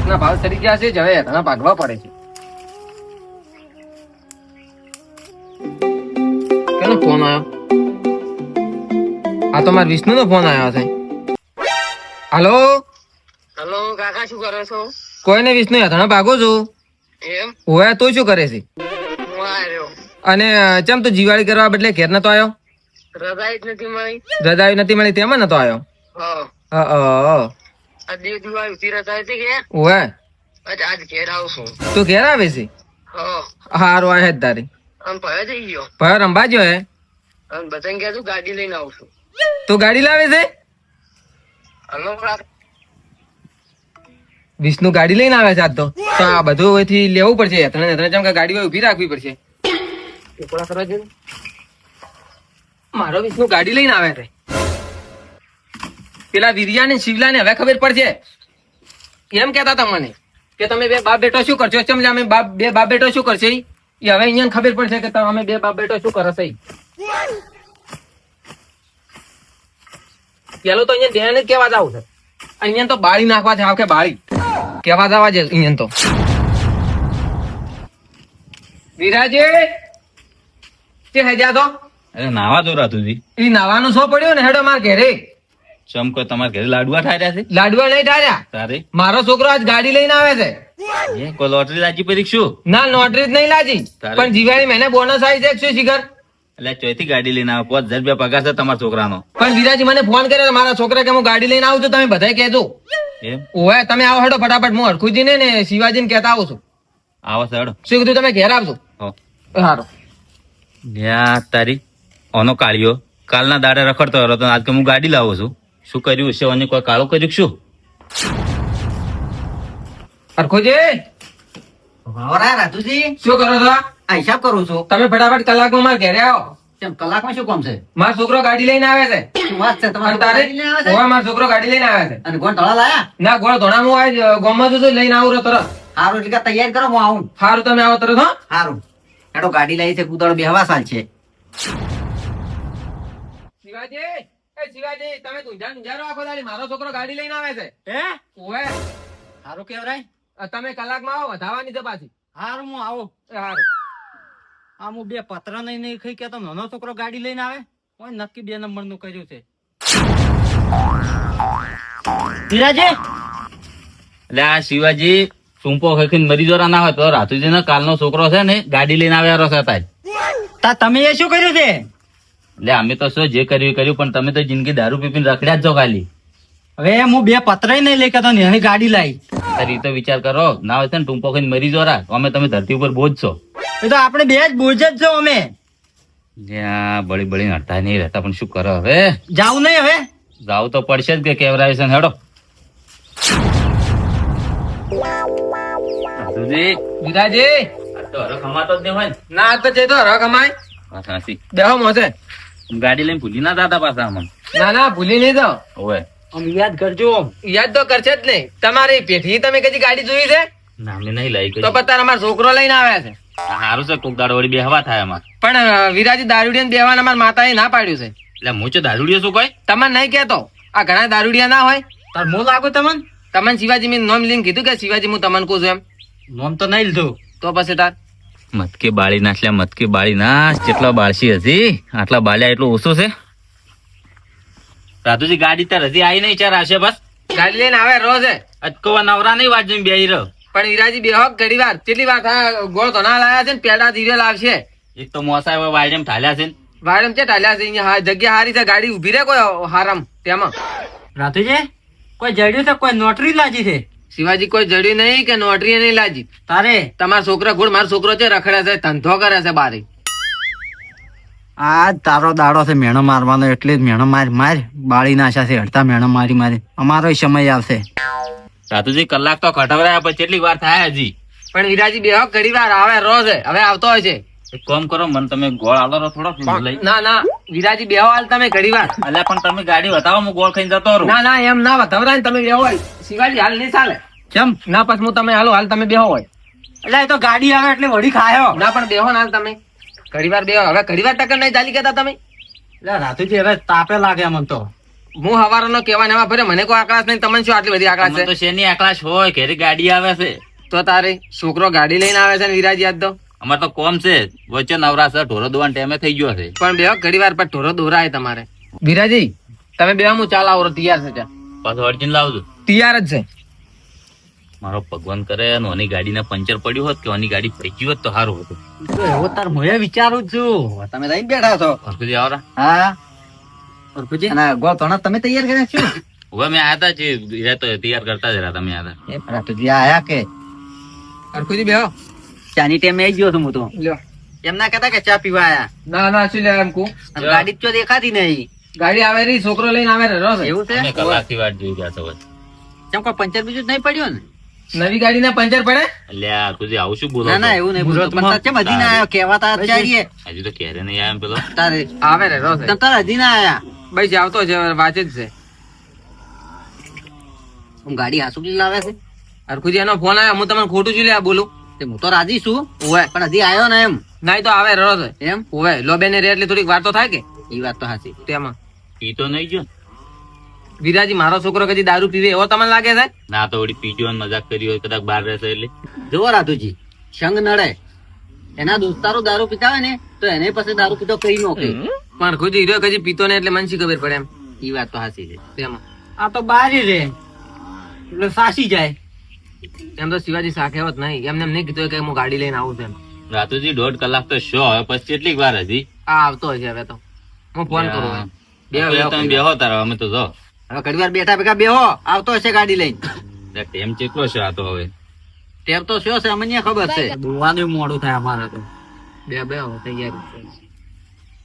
ગેસના ભાવ ચડી ગયા છે જ હવે હેઠળના ભાગવા પડે છે. કેનો ફોન આવ્યો? આ તો મારા વિષ્ણુ નો ફોન આવ્યો છે. હાલો? હલો કાકા શું કરો છો? કોઈ ને વિષ્ણુ હેઠળ ભાગો છું? એમ? હોય તો શું કરે છે? અને ચમ તું જીવાળી કરવા બદલે ઘેર નતો આવ્યો? રજાઈ નથી મળી. રજાઈ નથી મળી તેમાં નતો આવ્યો? હા. અ, કે? આજે ઘેર આવશું. તું ઘેર આવે છે? હારું આ તારી. આમ જઈ ગયો. ભાઈ રંબા જો હે બધાને કહેતું ગાડી લઈને આવશું. તું ગાડી લાવે છે? હલો વિષ્ણુ ગાડી લઈને આવે છે આજ તો. તો આ બધું હવેથી લેવું પડશે. હેઠળ ને જેમ કે ગાડી ઊભી રાખવી પડશે. ટુકડા કરવા મારો વિષ્ણુ ગાડી લઈને આવે છે. પેલા વીરિયા ને શિવલા ને હવે ખબર પડશે. એમ કેતા તમને કે તમે બે બાપ બેટો શું કરશો? ચમ અમે બાપ બે બાપ બેટો શું કરશે? ઈ હવે અહીંયા ખબર પડશે કે તમે બે બાપ બેટો શું કરશે પેલો તો અહીંયા ધ્યાન જ કેવા જાવ છે. અહીંયા તો બાળી નાખવા છે આખે બાળી? કેવા જવા છે અહીંયા તો. વિરાજે કે હેજા તો? અરે નાવા તો રાતુજી ઈ નાવાનું શો પડ્યો ને હેડો માર ઘરે. ચમકો તમારા ઘરે લાડવા ઠાર્યા છે? લાડવા નહીં ઠાર્યા. તારે? મારો છોકરો આજ ગાડી લઈને આવે છે. કોઈ લોટરી લાજી પરીક્ષું ના લોટરી જ નહીં લાજી પણ જીવાની મહિને બોનસ આવી છે શું શિખર. એટલે ચોથી ગાડી લઈને આવો પાંચ હજાર રૂપિયા પગાર છે તમારા છોકરાનો. પણ વિરાજી મને ફોન કર્યો મારા છોકરા કે હું ગાડી લઈને આવું છું તમે બધા કહેજો. ઓય તમે આવો હેડો ફટાફટ હું હરખુજી ને શિવાજીને કહેતા આવું છું. આવો સડો શું કીધું તમે ઘેર આવજો. સારું તારી ઓનો કાળિયો કાલના દાડે રખડતો હતો આજ કે હું ગાડી લાવું છું. શું કર્યું? છે અને કોઈ કાળો કર્યું શું? અરખોજી વાવરા રાજુજી. શું કરો છો? આ હિસાબ કરું છું. તમે ફટાફટ કલાકમાં મારા ઘરે આવો. કેમ કલાકમાં શું કામ છે? મારો છોકરો ગાડી લઈને આવે છે. શું વાત તારે મારો છોકરો ગાડી લઈને આવે છે. અને ગોળ ધોળા લાયા? ના ગોળ ધોળામાં આવે ગોમાં જતો લઈને આવું રહ્યો તરત. હારું એટલે તૈયાર કરો હું આવું. સારું તમે આવો તરત હા. હારું. એડો ગાડી લઈ છે કુદાળ બેહવા સાલ છે. શિવાજી! એ શિવાજી તમે તુંજા તુંજારો આખો તારી મારો છોકરો ગાડી લઈને આવે છે. હે? ઓવે. સારું કેવરાય તમે કલાકમાં આવો વધાવાની છે પાછી. હારું હું આવો. એ હારું. આ હું બે પત્ર નહીં નહીં ખાઈ કેતો નાનો છોકરો ગાડી લઈને આવે. કોઈ નક્કી બે નંબરનું કર્યું છે. ધીરાજી? એટલે આ શિવાજી સુંપો ખેખીને મરી જોરા ના હોય તો રાતુજી ના કાલનો છોકરો છે ને ગાડી લઈને આવ્યા છે તાજ તમે એ શું કર્યું છે? એટલે અમે તો શું જે કર્યું કર્યું પણ તમે તો જિંદગી દારૂ પીપીને રખડ્યા જ છો ખાલી. હવે હું બે પત્ર નહીં લઈ કેતો ને ગાડી લાવી તારી તો વિચાર કરો ના હોય છે ને ટૂંપો ખાઈને મરી જો અમે તમે ધરતી ઉપર બોજ છો. એ તો આપણે બે જ બોજ જ છો અમે. જ્યાં બળી બળી હડતા નહીં રહેતા પણ શું કરો હવે? જાવું નહીં હવે. જાવું તો પડશે જ કે કેવરાય છે ને હેડો. રાતુજી, વિરાજી આ તો હરખ હમાતો જ નહીં હોય ના. આ તો તો હરખ અમાય વાત સાચી. બેહો મોસે ગાડી લઈને ભૂલી ના દાદા પાછા અમને ના ના ભૂલી નહીં તો આમ યાદ કરજો યાદ તો કરશે જ નહીં. તમારી પેઠી તમે કદી ગાડી જોઈ છે? ના અમે નહીં લઈ તો પછી તારા અમારો છોકરો લઈને આવ્યા છે. સારું છે કોક દાડો વળી બે હવા થાય અમાર પણ વિરાજી દારૂડિયા બેહવાના મારા માતાએ ના પાડ્યું છે. એટલે હું છે દારૂડિયો શું કોઈ? તમને નહીં કહેતો. આ ઘણા દારૂડિયા ના હોય. તાર મો લાગો તમને? તમને શિવાજી મેં નોમ લઈને કીધું કે શિવાજી હું તમને કહું છું એમ? નોમ તો નહીં લીધું. તો પછી તાર મતકે બાળી નાખ લે મતકે બાળી નાખ. જેટલા બાળશી હજી આટલા બાળ્યા એટલું ઓછું છે? રાતુજી ગાડી તાર હજી આવી નહીં ચાર આવશે બસ. ગાડી લઈને આવે રોજ અટકોવા નવરા નહીં વાત જોઈને બેહી રહ્યો પણ ઈરાજી બેહો ઘડી વાર. કેટલી વાર ગોળ ધોના લાયા છે ને પેડા ધીરે લાવશે. એક તો મોસા વાયડેમ ઠાલ્યા છે વાયડમ છે ટાલ્યા છે અહીંયા હા, જગ્યા હારી છે ગાડી ઊભી રહે કોઈ હારામ તેમાં. રાતુજી કોઈ જડ્યું છે કોઈ નોટરી લાજી છે? શિવાજી કોઈ જડ્યું નહીં કે નોટરી નહીં લાજી? તારે? તમારા છોકરા ગુડ મારો છોકરો છે રખડે છે ધંધો કરે છે બારે. આ તારો દાડો છે મેણો મારવાનો એટલે જ મેણો માર માર. બાળી નાશા છે હડતા મેણો મારી મારી. અમારો સમય આવશે. રાતુજી કલાક તો ખટવરાયા પછી કેટલી વાર થાય હજી? પણ હીરાજી બે ઘડી વાર આવે રોજ હવે આવતો હોય છે. એક કામ કરો મને તમે ગોળ આલો થોડો લઈ ના ના વિરાજી બેહો હાલ તમે ઘડી વાર. અલ્યા પણ તમે ગાડી બતાવો હું ગોળ ખાઈને જતો રહું. ના ના એમ ના વધાવરા તમે બેહો હોય શિવાજી હાલ નહીં ચાલે. કેમ ના પછી હું તમે હાલો હાલ તમે બેહો હોય. એટલે એ તો ગાડી આવે એટલે વળી ખાયો ના પણ બેહો ને હાલ તમે. ઘડી વાર બેહો. હવે ઘડી વાર ટક્કર નહીં ચાલી ગયા તમે? એટલે રાતુજી હવે તાપે લાગે મને તો. હું હવારનો કહેવા ને એમાં ભરે મને કોઈ આકાશ નહીં. તમને શું આટલી બધી આકળાશ છે? તો શેની આકલાશ હોય? ઘેરી ગાડી આવે છે. તો તારે છોકરો ગાડી લઈને આવે છે ને વિરાજ યાદ દો અમાર તો કોમ છે. વચ્ચે નવરા છે ઢોરો દોવાનો ટાઈમે થઈ ગયો છે. પણ બે ઘડી વાર પર ઢોરો દોરાય તમારે. વિરાજી તમે બે હું ચાલ આવો તૈયાર છે ચા. પાછો અર્જુન લાવજો તૈયાર જ છે. મારો ભગવાન કરે ને ઓની ગાડીને પંચર પડ્યું હોત કે ઓની ગાડી પડી હોત તો સારું હતું. એવો તાર હું વિચારું છું. તમે રહી બેઠા છો. અર્પુજી આવરા હા. અર્પુજી અને ગો તો તમે તૈયાર કર્યા છો? હવે મેં આયા તા જે હીરા તો તૈયાર કરતા જ રહ્યા તમે આયા એ રાતુજી આયા કે. અર્પુજી બે ચાની ટાઈમે આવી ગયો છું હું તો. લ્યો. એમ ના કહેતા કે ચા પીવા આયા. ના ના શું લે એમ અને ગાડી જ તો દેખાતી નહીં. ગાડી આવે રહી છોકરો લઈને આવે રહ્યો છે એવું છે? કલાકથી વાટ જોઈ ગયા છો કેમ કોઈ પંચર બીજું નહીં પડ્યું ને? નવી ગાડી ના પંચર પડે? અલ્યા હરખુજી આવું શું બોલો ના ના એવું નહીં બોલો પંચર કેમ હજી ના આવ્યો? કહેવા તાર ચારીએ હજી તો ક્યારે નહીં આયા પેલો? તારે આવે રહ્યો છે તમ તાર હજી ના આયા ભાઈ જાવતો છે વાંચે જ છે. હું ગાડી હાસુકલી લાવે છે? અરખુજી એનો ફોન આવ્યો. હું તમને ખોટું છું લે બોલું? તે હું તો રાજી છું. ઓવે પણ હજી આવ્યો ને એમ. નહીં તો આવે રહ્યો છે એમ? ઓવે લોબે ને રે એટલે થોડીક વાર તો થાય કે? એ વાત તો સાચી તેમાં. પી તો નહીં ગયો વિરાજી મારો છોકરો કદી દારૂ પીવે એવો તમને લાગે છે? ના તો વળી પીજો અને મજાક કરી હોય કદાચ બહાર રહેશે એટલે. જુઓ રાધુજી સંગ નડે. એના દોસ્તારો દારૂ પીતા હોય ને તો એને પાસે દારૂ પીતો કઈ નોકે પણ ખુદ હીરો કદી પીતો ને એટલે મનસી ખબર પડે એમ? એ વાત તો સાચી છે. તેમાં. આ તો બારી રે. એટલે સાસી જાય. એમ તો શિવાજી સાખેવત નહીં. એમને એમ નહીં કીધું કે હું ગાડી લઈને આવું છું રાતુજી દોઢ કલાક તો શો હવે પછી કેટલીક વાર હજી? આ આવતો હશે હવે તો. હું ફોન કરું. બે તમે બેહો. તારા અમે તો જો. હવે ઘડી બેઠા ભેગા બેહો આવતો હશે ગાડી લઈને. ટેમ છે આ તો હવે? ટેપ તો શું છે અમને ખબર છે. બોલવાનું મોડું થાય અમારે તો. બે બે તૈયારી.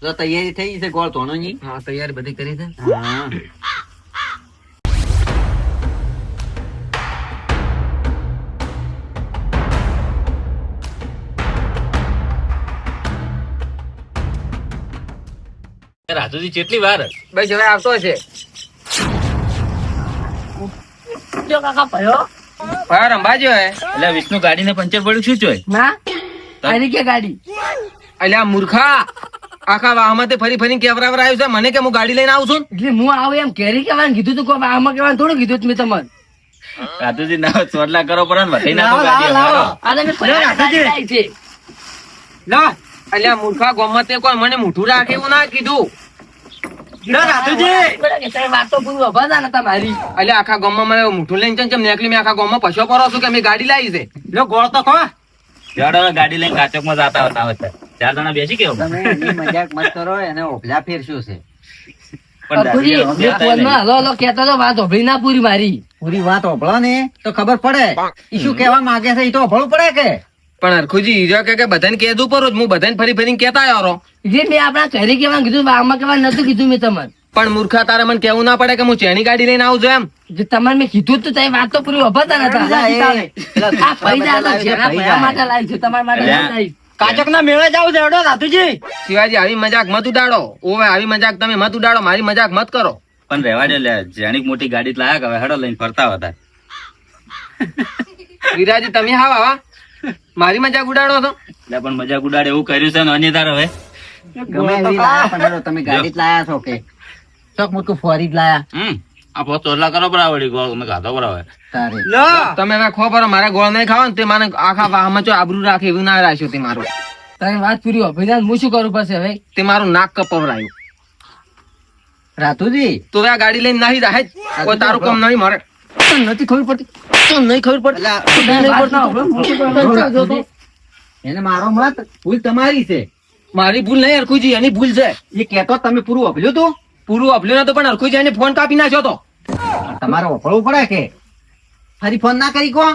તો તૈયારી થઈ છે ગોળ ધોનો ની હા તૈયારી બધી કરી છે હા. રાતુજી કેટલી વાર બસ હવે આવતો હશે હા અંબાજો હે એટલે વિષ્ણુ ગાડીને પંચર પડ્યું શું જોય ના. તારી કે ગાડી. અલ્યા મૂર્ખા. આખા વાહમાં તે ફરી ફરી કેવરાવર આવ્યું છે? મને કે હું ગાડી લઈને આવું છું? એટલે હું આવું એમ કેરી કેવાનું કીધું તું કોઈ આમાં કેવાનું થોડું કીધું મેં તમને. રાતુજી ના ચોટલા કરો પડે ને વટાઈ નાખો ગાડી ગાડી છે. અલ્યા મૂર્ખા ગોમતે તે કોઈ મને મોઢું રાખે એવું ના કીધું. આખા ગામમાં મને મોઢું લઈને ચમ ચમ મેં આખા ગામમાં પછો પરો છું કે મેં ગાડી લાવી છે. લો ગોળ તો ખો. ગાડી લઈને કાચકમાં જાતા હતા હવે ચાર જણા બેસી ગયો તમે મજાક મત કરો એને ઓભલા ફેરશું છે. પણ અખુજી, દાદીને મેં હવે ફોનમાં હલો હલો કહેતો તો વાત હોભળી ના પૂરી મારી. પૂરી વાત ઓભળો ને તો ખબર પડે. ઈ શું કેવા માંગે છે? ઈ તો ઓભળવું પડે કે? પણ અરખુજી ઈજો કે કે બધાને કહેતું પરો હું બધાને ફરી ફરી કહેતા આવ્યો રહો. જે મેં આપણા ઘરે કેવાનું કીધું આમાં કેવાનું નતું કીધું મેં તમને પણ મૂર્ખા તારે મને કેવું ના પડે કે હું ચેની ગાડી લઈને આવું છું એમ જે તમારે મેં કીધું તો તમે વાત તો પૂરી વભાતા નતા પેલા એ- ચાલે. પેલા આ પૈસા તો લાવી પૈસા. પૈસા માટે લાવી છે તમારા માટે ના લાવી. કાચક ના મેળે જાવ છે હેડો રાતુજી શિવાજી આવી મજાક મત ઉડાડો ઓવે આવી મજાક તમે મત ઉડાડો મારી મજાક મત કરો પણ રહેવા દે લે જેણીક મોટી ગાડી જ લાયા કે હવે હેડો લઈને ફરતા હતા વિરાજી તમે હા આવા મારી મજાક ઉડાડો છો? એટલે પણ મજાક ઉડાડે એવું કર્યું છે ને અન્ય તાર હવે. ગમે એવી લાયા પણ તમે ગાડી જ લાયા છો કે? ચોક મોટું ફોરી જ લાયા. હમ આ પોત એટલા કરો બરાબર ગોળ તમે ખાધો બરાબર તારે. તમે ના ખો પરો મારા ગોળ નહીં ખાવા ને તે મને આખા વાહમાં જો આબરૂ રાખે એવું ના રાખ્યું તે મારું. તમે વાત પૂરી ભાઈ હું શું કરું પછી હવે? તે મારું નાક કપવરાયું રાતુજી? તો આ ગાડી લઈને નાહી રાહે કોઈ તારું કામ નહીં મારે તને નથી ખબર પડતી. તને નહીં ખબર પડતી. એને મારો મત ભૂલ તમારી છે. મારી ભૂલ નહીં અરખુજી એની ભૂલ છે. એ કેતો તમે પૂરું ઓભલ્યું તું? પૂરું અભલ્યું નતું પણ અરખુજી એને ફોન કાપી નાખ્યો તો. તમારે ઓફળવું પડે કે? ફરી ફોન ના કરી કો.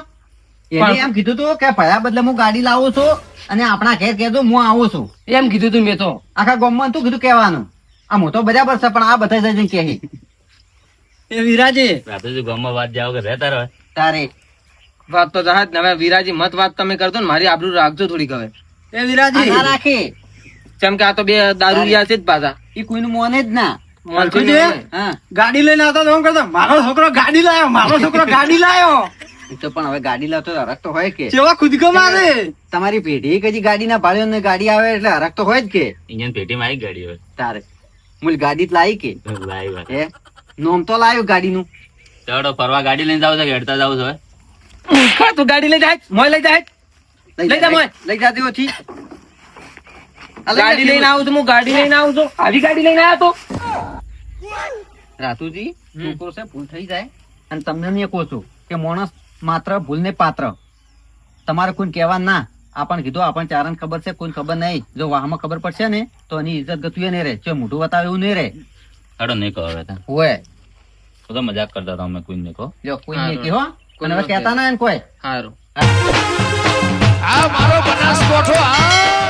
એને એમ કીધું તું કે ભયા બદલે હું ગાડી લાવું છું અને આપણા ઘેર કહેજો હું આવું છું. એમ કીધું તું મેં તો. આખા ગામમાં તું કીધું કહેવાનું. આમ હું તો બરાબર છે પણ આ બધા જઈને કહે એ વિરાજી. રાતુજી ગામમાં વાત જાવ કે રહેતા રહે. તારે વાત તો જહાજ હવે વિરાજી મત વાત તમે કરતો ને. મારી આબરૂ રાખજો થોડીક હવે. એ વિરાજી. ના રાખે. જેમ કે આ તો બે દારૂડિયા છે જ પાછા. એ કોઈનું મોને જ ના. ગાડી લઈને આવતા તો હું કરતો? મારો છોકરો ગાડી લાયો મારો છોકરો ગાડી લાયો. તો પણ હવે ગાડી લાવતો હરક તો હોય કે? ખુદકો મારે. તમારી પેઢી કજી ગાડી ના ભાડ્યો ને ગાડી આવે એટલે હરક તો હોય જ કે? ઇન્જન પેટીમાં આવી ગાડી હોય. તારે. મૂળ ગાડી જ લાવી કે? લાવી હે? નોમ તો લાવ્યો ગાડીનું. ચડો ફરવા ગાડી લઈને જાવ છો કે હેડતા જાવ છો? મૂર્ખા, તું ગાડી લઈ જાય મોય લઈ જાય. લઈ જા મોય. લઈ જાતી ઓછી ગાડી લઈને આવું છું હું ગાડી લઈને આવું છું. આવી ગાડી લઈને આવ્યો તો. રાતુજી છોકરો છે ભૂલ થઈ જાય. અને તમને નહીં કહું છું કે માણસ માત્ર ભૂલ ને પાત્ર. તમારે કોઈ કહેવા ના. આપણને કીધું આપણને ચારણ ખબર છે કોઈ ખબર નહીં. જો વાહમાં ખબર પડશે ને તો એની ઇજ્જત ગતું નહીં રહે. જો મોઢું બતાવે એવું નહીં રહે. હેડો નહીં કહો હવે તો. હોય તો તો મજાક કરતા હતા અમે કોઈ નહીં કહો. જો કોઈ હા, નહીં કહો કોઈ અને હવે કહેતા ના એમ કોઈ. સારું આ મારો બનાસકોઠો આ